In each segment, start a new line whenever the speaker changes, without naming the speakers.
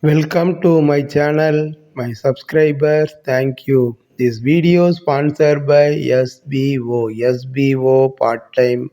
Welcome to my channel, my subscribers, thank you. This video sponsored by SBO, SBO part-time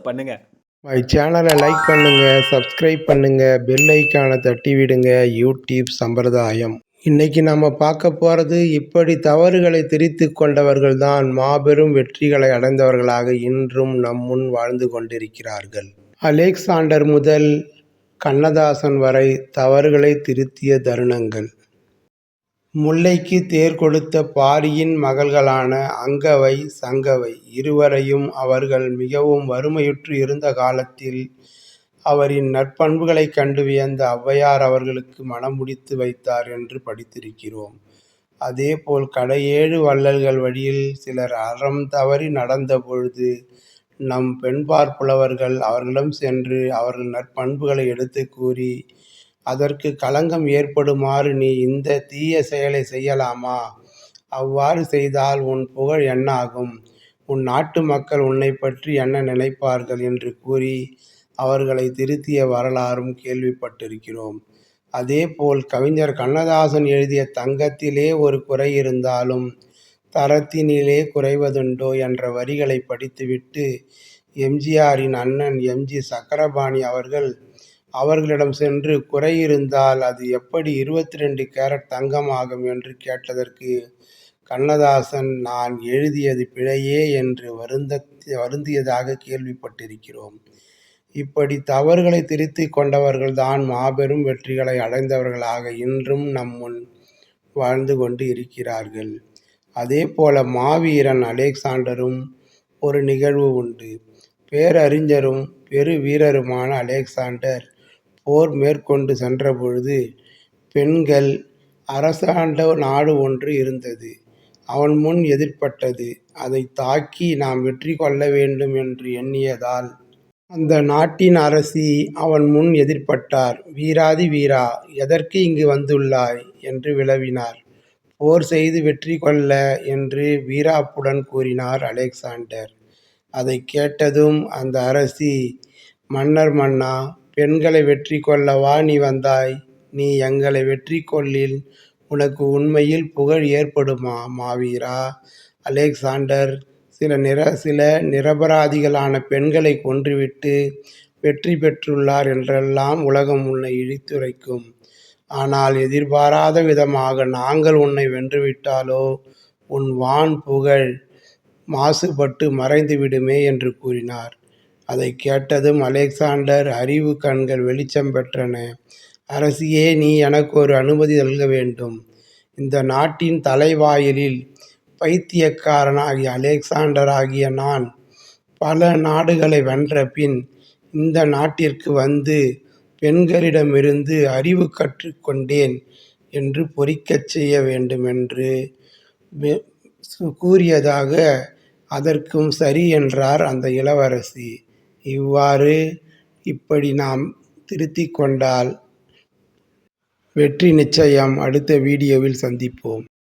பண்ணுங்க.
My சேனலை like பண்ணுங்க subscribe பண்ணுங்க bell ஐக்கானை தட்டி விடுங்க. யூடியூப் சம்பிரதாயம். இன்னைக்கு நம்ம பார்க்க போகிறது இப்படி தவறுகளை திரித்து கொண்டவர்கள் தான் மாபெரும் வெற்றிகளை அடைந்தவர்களாக இன்றும் நம் முன் வாழ்ந்து கொண்டிருக்கிறார்கள். அலெக்சாண்டர் முதல் கண்ணதாசன் வரை தவறுகளை திருத்திய தருணங்கள். முல்லைக்கு தேர் கொடுத்த பாரியின் மகள்களான அங்கவை சங்கவை இருவரையும் அவர்கள் மிகவும் வறுமையுற்று இருந்த காலத்தில் அவரின் நற்பண்புகளைக் கண்டு வியந்த ஔவையார் அவர்களுக்கு மனம் முடித்து வைத்தார் என்று படித்திருக்கிறோம். அதேபோல் கடையேழு வள்ளல்கள் வழியில் சிலர் அறம் தவறி நடந்த பொழுது நம் பெண்பார் புலவர்கள் அவர்களிடம் சென்று அவர்கள் நற்பண்புகளை எடுத்து கூறி அதற்கு களங்கம் ஏற்படுமாறு நீ இந்த தீய செயலை செய்யலாமா? அவ்வாறு செய்தால் உன் புகழ் என்னாகும்? உன் நாட்டு மக்கள் உன்னை பற்றி என்ன நினைப்பார்கள்? என்று கூறி அவர்களை திருத்திய வரலாறும் கேள்விப்பட்டிருக்கிறோம். அதேபோல் கவிஞர் கண்ணதாசன் எழுதிய தங்கத்திலே ஒரு குறை இருந்தாலும் தரத்தினிலே குறைவதுண்டோ என்ற வரிகளை படித்துவிட்டு எம்ஜிஆரின் அண்ணன் எம்ஜி சக்கரபாணி அவர்கள் அவர்களிடம் சென்று குறை இருந்தால் அது எப்படி இருபத்தி ரெண்டு கேரட் தங்கம் ஆகும் என்று கேட்டதற்கு கண்ணதாசன் நான் எழுதியது பிழையே என்று வருந்த வருந்தியதாக கேள்விப்பட்டிருக்கிறோம். இப்படி தவறுகளை திருத்தி கொண்டவர்கள் தான் மாபெரும் வெற்றிகளை அடைந்தவர்களாக இன்றும் நம் முன் வாழ்ந்து கொண்டு இருக்கிறார்கள். அதே போல மாவீரன் அலெக்சாண்டரும் ஒரு நிகழ்வு உண்டு. பேரறிஞரும் பெரு வீரருமான அலெக்சாண்டர் போர் மேற்கொண்டு சென்றபொழுது பெண்கள் அரசாண்ட நாடு ஒன்று இருந்தது. அவன் முன் எதிர்ப்பட்டது. அதை தாக்கி நாம் வெற்றி கொள்ள வேண்டும் என்று எண்ணியதால். அந்த நாட்டின் அரசி அவன் முன் எதிர்ப்பட்டார். வீராதி வீரா எதற்கு இங்கு வந்துள்ளாய்? என்று விளவினார். போர் செய்து வெற்றி கொள்ள என்று வீராப்புடன் கூறினார் அலெக்சாண்டர். அதை கேட்டதும் அந்த அரசி மன்னர் மன்னா பெண்களை வெற்றி கொள்ளவா நீ வந்தாய்? நீ எங்களை வெற்றி கொள்ளில் உனக்கு உண்மையில் புகழ் ஏற்படுமா மாவீரா? அலெக்சாண்டர் சில நிர சில நிரபராதிகளான பெண்களை கொன்றுவிட்டு வெற்றி பெற்றுள்ளார் என்றெல்லாம் உலகம் உன்னை இழித்துரைக்கும். ஆனால் எதிர்பாராத விதமாக நாங்கள் உன்னை வென்றுவிட்டாலோ உன் வான் புகழ் மாசுபட்டு மறைந்து விடுமே என்று கூறினார். அதை கேட்டதும் அலெக்சாண்டர் அறிவு கண்கள் வெளிச்சம் பெற்றன. அரசியே நீ எனக்கு ஒரு அனுமதி நல்க வேண்டும். இந்த நாட்டின் தலைவாயிலில் பைத்தியக்காரனாகிய அலெக்சாண்டர் ஆகிய நான் பல நாடுகளை வென்ற பின் இந்த நாட்டிற்கு வந்து பெண்களிடமிருந்து அறிவு கற்றுக்கொண்டேன் என்று பொறிக்கச் செய்ய வேண்டுமென்று கூறியதாக அதற்கும் சரி என்றார் அந்த இளவரசி. இவ்வாறு இப்படி நாம் திருத்திக் கொண்டால் வெற்றி நிச்சயம் அடுத்த வீடியோவில் சந்திப்போம்.